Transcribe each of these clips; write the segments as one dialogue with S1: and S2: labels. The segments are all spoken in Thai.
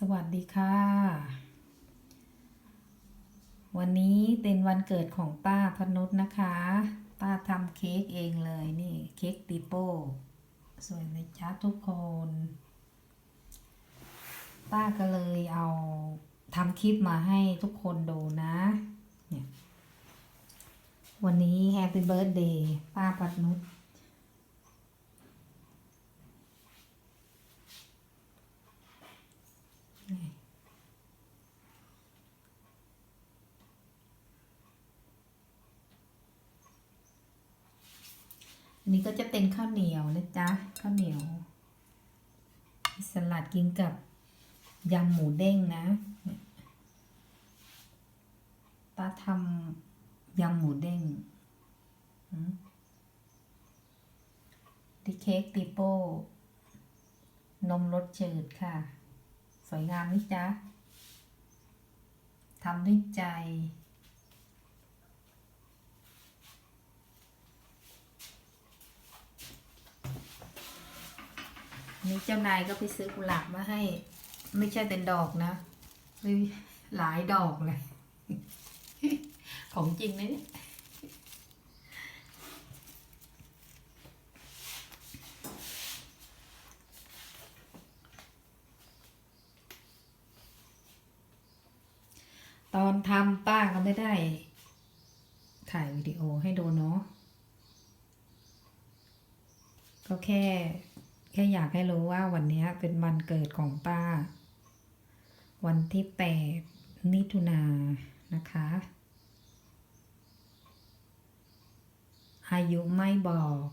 S1: สวัสดีค่ะ วันนี้เป็นวันเกิดของป้าพนุษนะคะ ป้าทำเค้กเองเลยนี่เค้กติโป้สวยไหมจ๊ะทุกคน ป้าก็เลยเอาทำคลิปมาให้ทุกคนดูนะเนี่ยวันนี้แฮปปี้เบิร์ดเดย์ป้าพนุษ อันนี้ก็จะเป็นข้าวเหนียวนะจ๊ะข้าวเหนียว สลัดกินกับยำหมูเด้งนะเนี่ยป้าทำยำหมูเด้งดิเค้กติโป้ นมรสจืดค่ะ สวยงามนี่จ๊ะทำด้วยใจ นี่เจ้านายก็ไปซื้อกุหลาบมาให้ ไม่ใช่เป็นดอกนะหลายดอกเลย ของจริงนะเนี่ยตอนทำป้าก็ไม่ได้ ถ่ายวิดีโอให้ดูเนาะก็แค่ แค่อยากให้รู้ว่าวันนี้เป็นวันเกิดของป้า วันที่แปดมิถุนานนะคะ อายุไม่บอก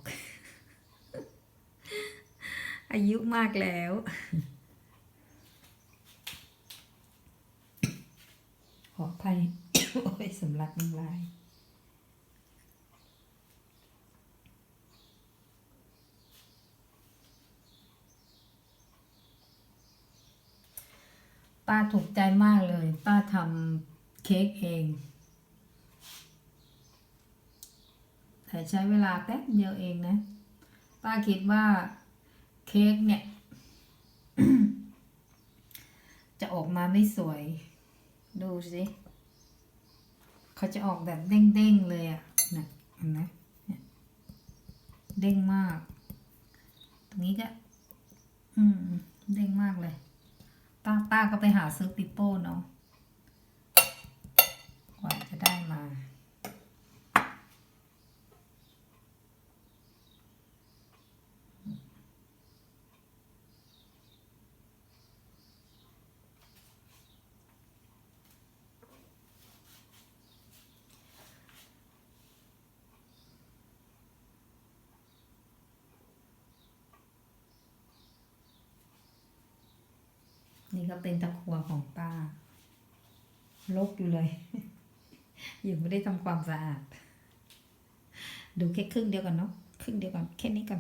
S1: อายุมากแล้วขออภัยโอ้ยสำลักน้ำลาย ป้าถูกใจมากเลย ป้าทำเค้กเอง แต่ใช้เวลาแป๊บเดียวเองนะ ป้าคิดว่าเค้กเนี่ย จะออกมาไม่สวย ดูสิเขาจะออกแบบเด้งๆเลยอะ่ะนะเห็นไหมเนี่ยเด้งมาก ตรงนี้ก็ อืม เด้งมากเลย ป้าป้าก็ไปหาซื้อปิโป้เนาะกว่าจะได้มา นี่ ก็เป็นตะครัวของป้าลกอยู่เลย ยังไม่ได้ทำความสะอาด ดูแค่ครึ่งเดียวกันเนาะครึ่งเดียวกันแค่นี้กัน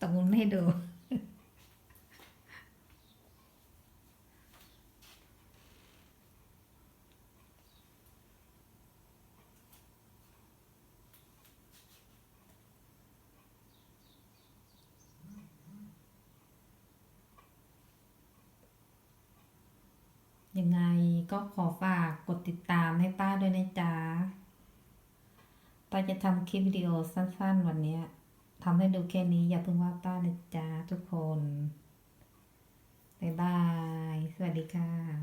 S1: ตกลงให้ดู ยังไง ก็ขอฝากกดติดตามให้ป้าด้วยนะจ๊ะป้าจะทำคลิปวิดีโอสั้น ๆ วันนี้ทำให้ดูแค่นี้อย่าเพิ่งว่าป้านะจ๊ะทุกคน บ๊ายบาย สวัสดีค่ะ